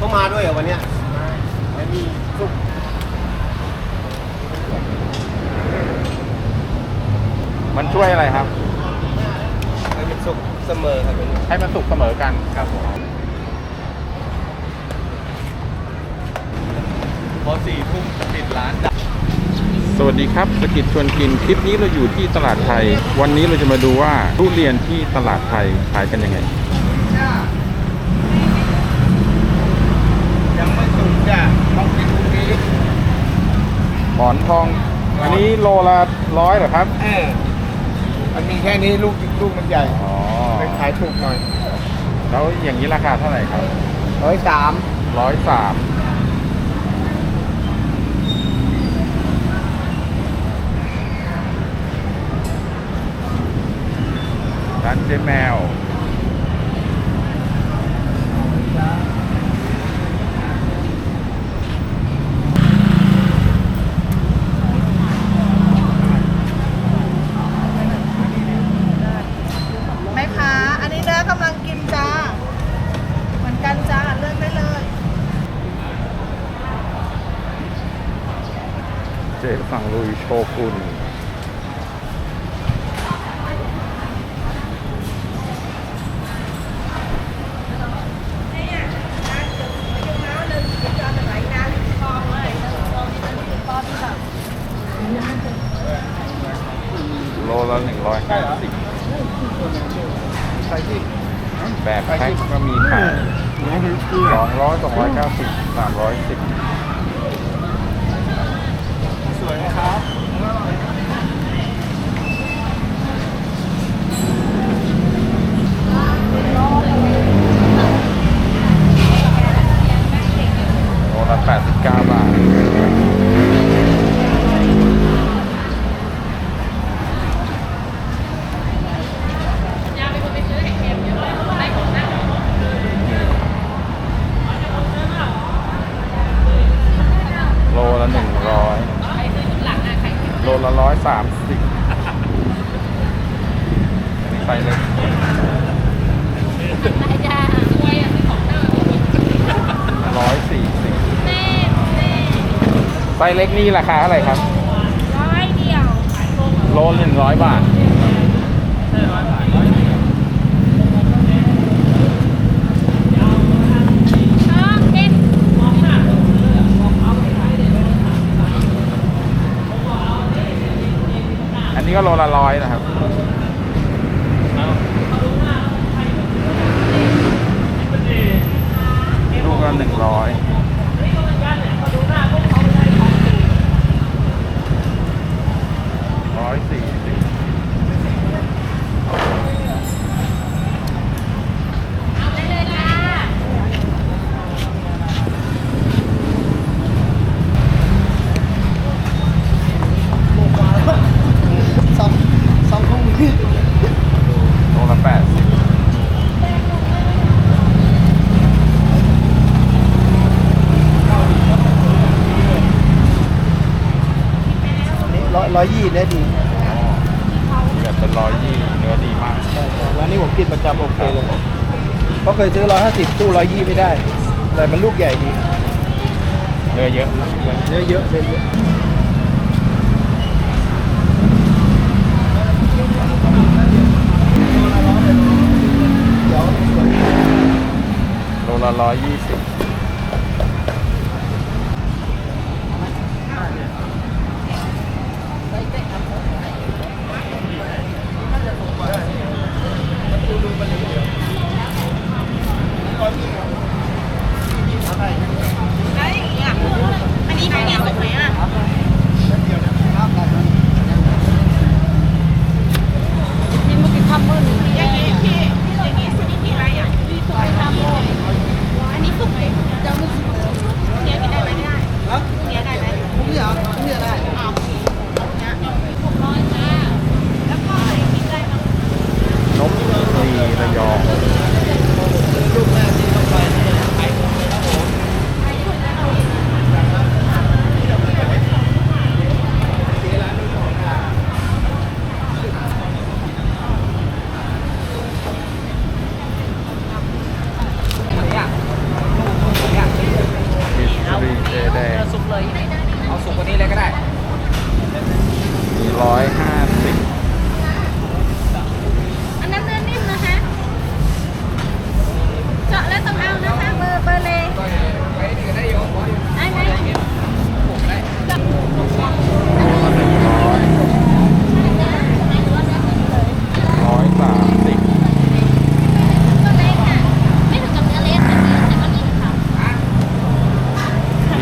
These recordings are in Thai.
เขามาด้วยเหรอวันเนี้ยไม่มีสุกมันช่วยอะไรครับให้มันสุกเสมอครับวันนี้ให้มันสุกเสมอกันครับผมพอสี่ทุ่มปิดร้านดับสวัสดีครับสกิจชวนกินคลิปนี้เราอยู่ที่ตลาดไทย วันนี้เราจะมาดูว่าทุเรียนที่ตลาดไทยขายกันยังไงยังไม่สุกจ้ะต้องกินพรุ่งนี้ หมอนทอง อันนี้โลละร้อยเหรอครับ เออมันมีแค่นี้ลูกลูกมันใหญ่อ๋อเป็นขายถูกหน่อยแล้วอย่างนี้ราคาเท่าไหร่ครับร้อยสามร้อยสามร้านเจ๊แมว แม่ค้าอันนี้เนื้อกำลังกินจ้า เหมือนกันจ้า เลือกได้เลย เจ๊สั่งลุยโชกุนโลละหนึ่งร้อยห้าสิบ ใส่ที่ แบบแพ็คก็มีขายสองร้อยสองร้อยเก้าสิบสามร้อยสิบ สวยนะครับ โลละแปดสิบเก้าบาท โลละหนึ่งร้อยโลละร้อยสามสิบใส่เลยร้อยสี่สิบไซ ส์เล็กนี่ราคาเท่าไหร่ครับร้อยเดียวโลหนึ่งร้อยบาท ชอบเด็ดอันนี้ก็โลละร้อยนะครับ ลูกละหนึ่งร้อยร้อยสี่สิบ ได้เลยจ้า สองสองทุ่มครึ่ง โลละแปดสิบ นี่ร้อยร้อยยี่ได้ดี แบบเป็นร้อยยี่เนื้อดีมาก ใช่ใช่วันนี้ผมกินประจำโอเคเลย เพราะเคยซื้อร้อยห้าสิบตู้ร้อยยี่ไม่ได้ แต่มันลูกใหญ่ดีเนื้อเยอะเยอะเยอะเลยเยอะโลละร้อยยี่สิบ ได้อย่างนี้อะอันนี้เป็นไงสุกไหมอะกินมากี่คำมืออย่างนี้พี่อย่างนี้สุกที่ไรอะสุกไปคำมืออันนี้สุกไหม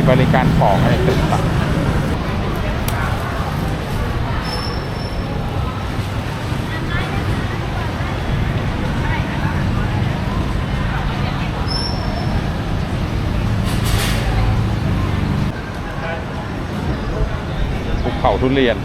บริ การของอะไรต่างๆภูเขาทุเรียน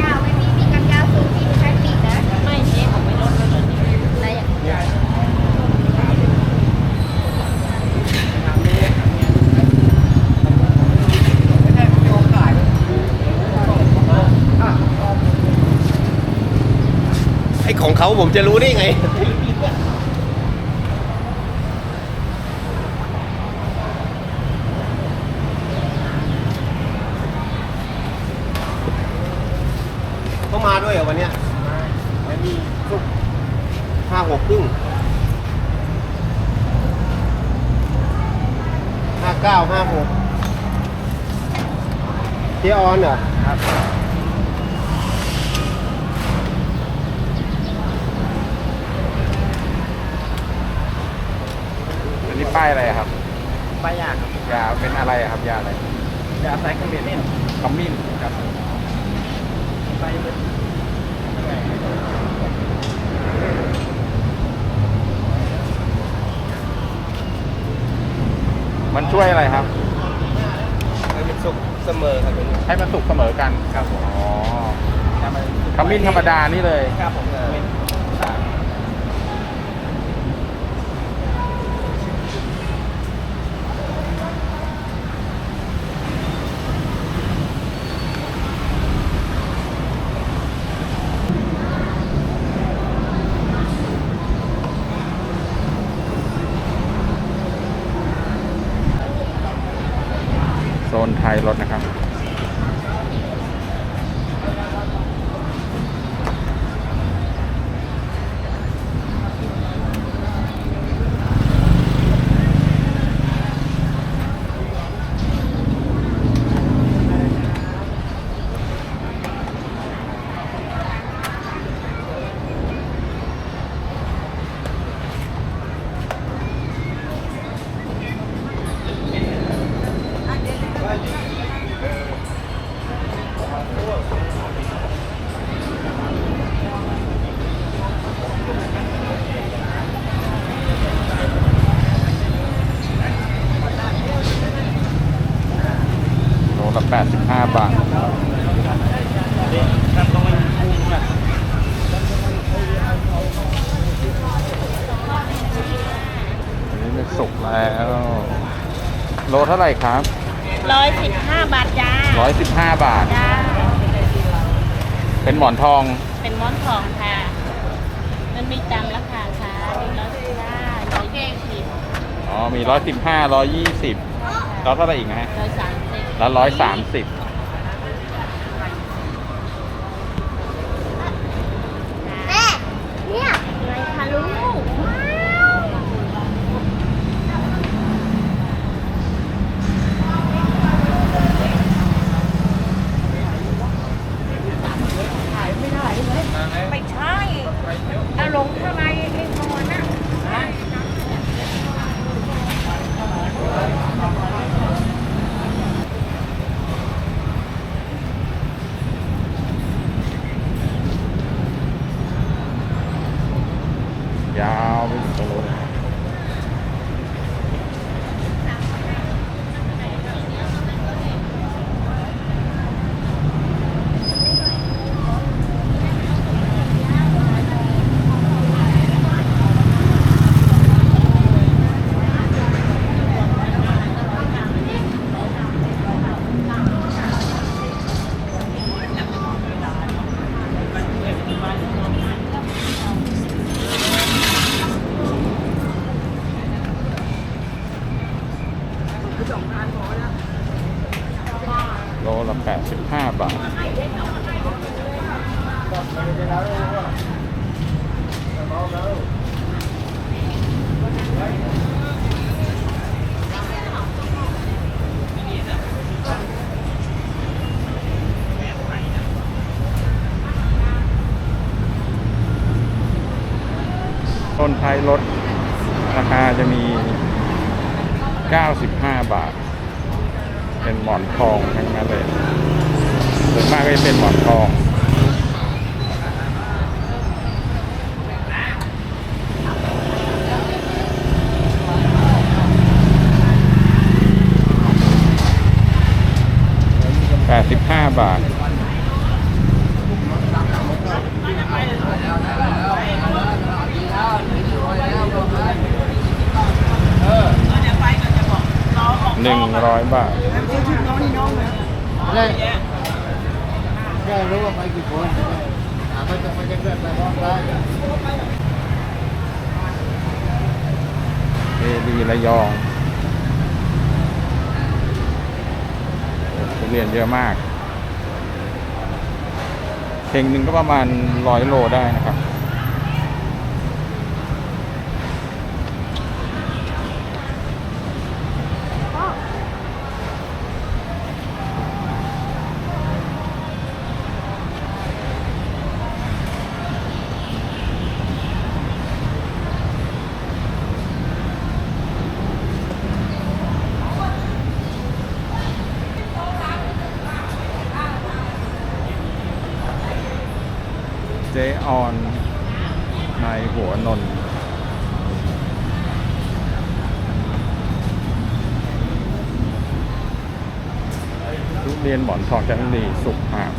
ยาวไหมพี่มีกันยาวสูงที่ใช้ปีกนะไม่เจ๊ผมไม่ลดเลยอะไรอย่างเงี้ย ไอของ เขาผมจะรู้ได้ไงเขามาด้วยเหรอวันเนี้ยไม่มีสุกห้าหกครึ่งห้าเก้าห้าหกเจ๊ออนเหรอครับ อันนี้ ป้ายอะไรครับป้ายยากครับยาเป็นอะไรอะครับยาอะไรยาไซคลเมนินขมิ้นครับไปเลยมันช่วยอะไรครับ ให้มันสุกเสมอครับเป็นให้มันสุกเสมอกันครับผมอ๋อถ้ามันขมิ้นธรรมดานี่เลยครับผมขมิ้น บาทอันนี้เป็นสุกแล้ว โลเท่าไหร่ครับร้อยสิบห้าบาทจ้า115บาท จ้า เป็นหมอนทอง เป็นม้อนทองค่ะ มันมีตามราคาค่ะมีร้อยสิบห้าร้อยยี่สิบอ๋อ มี115 120แล้วเท่าไหร่อีกนะฮะร้อยสามสิบ แล้ว130แต้นท้ายรถราคาจะมี 95 บาท เป็นหมอนทองทั้งนั้นเลยส่วนมากก็จะเป็นหมอนทอง85บาท หนึ่งร้อยบาทได้ได้รู้ว่าไปกี่คนถามว่าจะไปจะเกิดไปพร้อมกันเอดีระยองทุเรียนเยอะมากเข่งหนึ่งก็ประมาณร้อยโลได้นะครับ เจออนในหัวนนท์ทุเรียนหมอน ทองจันทรีสุกหาม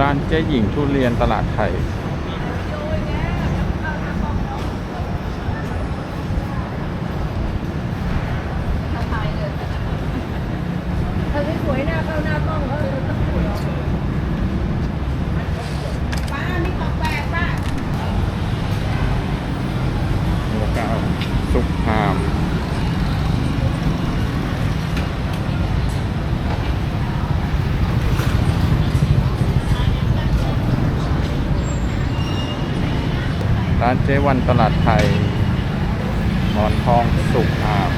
ร้านเจ๊หญิงทุเรียนตลาดไทย ป้ามีของแปลกป้า หมูกราวสุกหามร้าน เจวันตลาดไทยหมอนทองสุกหาม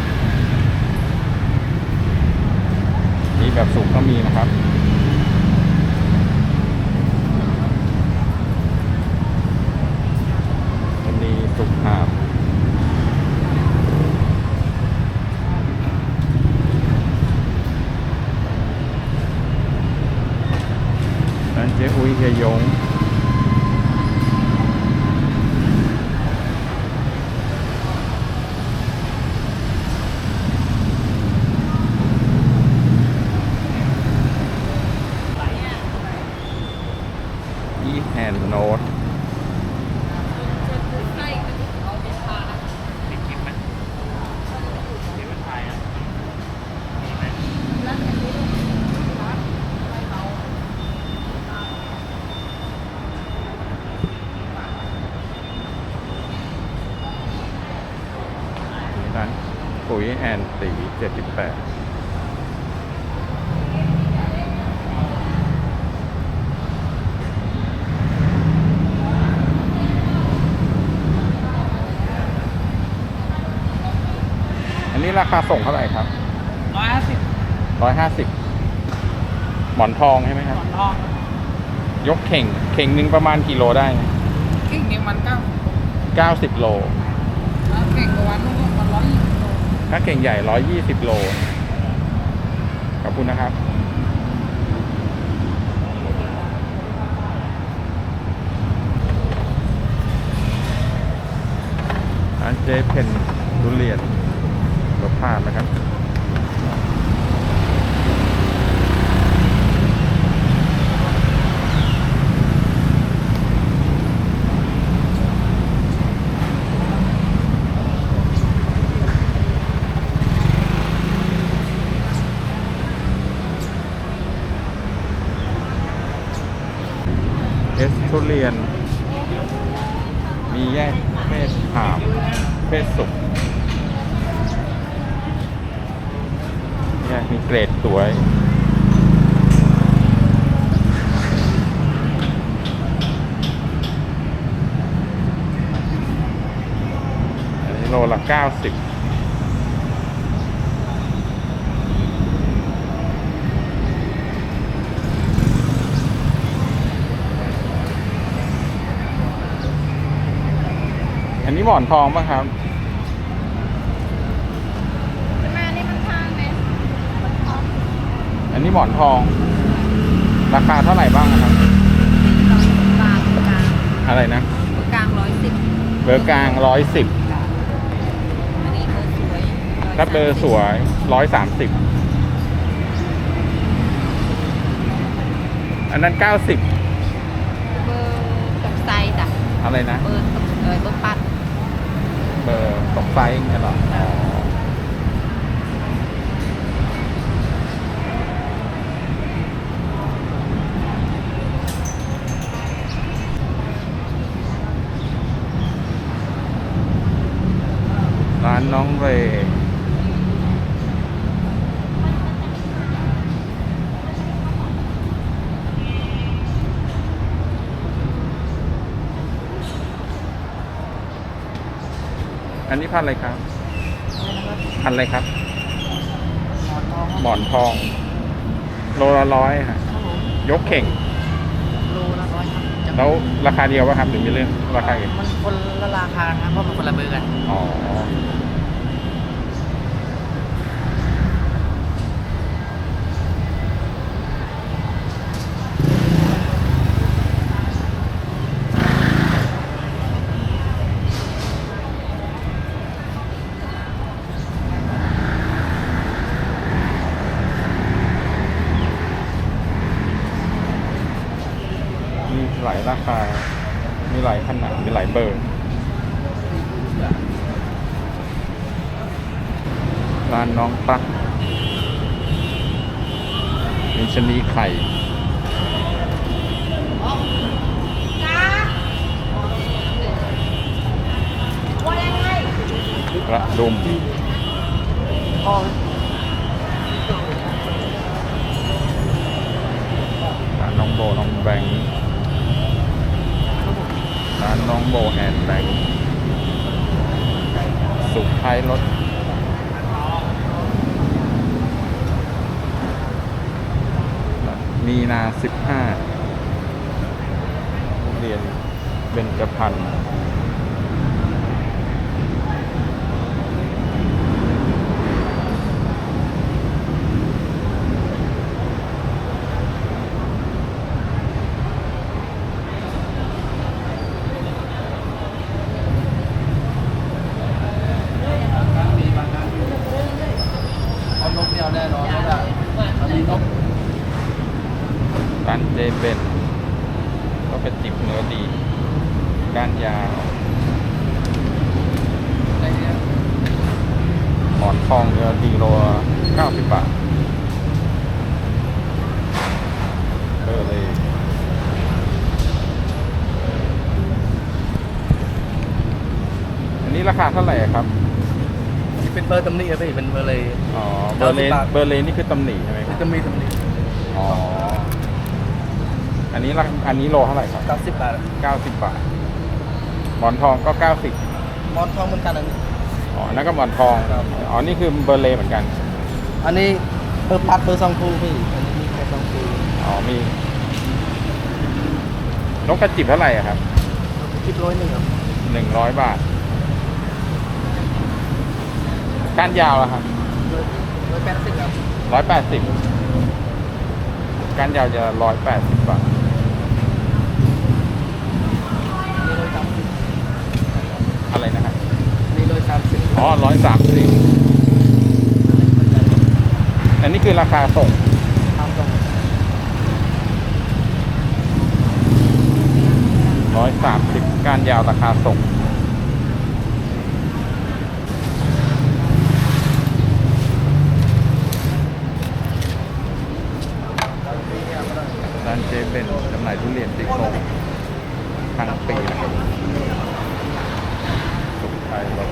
มีแบบสุกก็มีนะครับ วันนี้สุกหาม ร้านเจ๊อุ้ยเฮียยง อีแฮนโนดนี่ร้านปุ๋ย แอนตีเจ็ดสิบแปดอันนี้ราคาส่งเท่าไหร่ครับร้อยห้าสิบร้อยห้าสิบหมอนทองใช่ไหมครับทองยกเข่ง เข่งหนึ่งประมาณกี่โลได้กิ่งนี้มันเก้าเก้าสิบโลเก่งกว่าวันนู้นมันร้อยยี่สิบโล ถ้าเก่งใหญ่ร้อยยี่สิบโล ขอบคุณนะครับอันเจเพนทุเรียนรสพาดนะครับ เอสทุเรียน มีแยกเพศขามเพศสุกแยกมีเกรดสวยโลละ90 หมอนทองป่ะครับแม่นี่มันทางไหนอันนี้หมอนทอง ราคาเท่าไหร่บ้างครับกลางกลางอะไรนะ กลางร้อยสิบเบอร์กลางร้อยสิบอันนี้เบอร์สวยถ้าเบอร์สวยร้อยสามสิบอันนั้นเก้าสิบเบอร์ตกไซจ้ะอะไรนะ เบอร์ตกเออเบอร์ปัด เบอร์ตก ไซส์อย่างเงี้ยเหรออ๋อร้านน้องเรย์อันนี้พันอะไรครับ พันอะไรครับ หมอนทอง โลละร้อยฮะ ยกเข่ง โลละร้อยครับจะแล้วราคาเดียวป่ะครับหรือมีเรื่องราคาอื่นมันคนละราคาครับเพราะมันคนละเบอร์กัน อ๋อ มีหลายราคา มีหลายขนาด มีหลายเบอร์ ร้านน้องตั๊กมีชะนีไข่ ระดุมร้านน้องโบน้องแบงค์ร้านน้องโบแอนแบงค์สุขท้ายรถ มีนาสิบห้าเรียนเบญจพรรณร้านเจเบนก็เป็นจิบเนื้อดี ก้านยาวหมอนทองเนื้อดีโลเก้าสิบบาทเออเลย อันนี้ราคาเท่าไหร่อะครับ ที่ เป็นเบอร์ตำหนิอะพี่เป็นเบอร์เลย อ๋อเบอร์เลน90บาท เบอร์เลนนี่คือตำหนิใช่ไหมครับจะมีตำหนิอ๋ออันนี้ราอันนี้โลเท่าไหร่ครับเก้าสิบบาทเก้าสิบบาทหมอนทองก็เก้าสิบมอนทองเหมือนกันอันนี้ อ๋อนั่นก็หมอนทอง ครับ อ๋อ นี่คือเบอร์เลเหมือนกัน อันนี้เบอร์ปัดเบอร์สองคูพี่อันนี้มีแค่สองคูอ๋อ มี นกกระจิบเท่าไหร่อะครับ คิดร้อยหนึ่งครับหนึ่งร้อยบาท ก้านยาวอะครับร้อยแปดสิบครับร้อยแปดสิบก้านยาวจะร้อยแปดสิบบาทนี่ร้อยสามสิบอะไรนะครับนี่ร้อยสามสิบอ๋อร้อยสามสิบอันนี้คือราคาส่งทำตรงร้อยสามสิบก้านยาวราคาส่ง ร้านเจเป็นจำหน่ายทุเรียนติโคงทั้งปีนะครับ สุขไทยรถ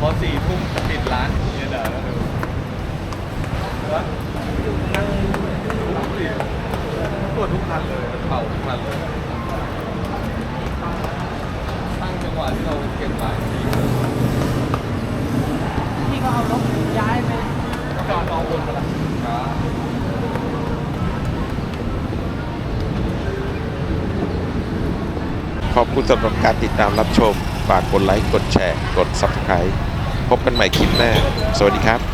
พอสี่ทุ่มปิดร้านเนี่ยเดี๋ยวเราดู ขอบ คุณสำหรับการติดตามรับชม ฝากกดไลค์ กดแชร์ กด Subscribe พบกันใหม่คลิปหน้า สวัสดีครับ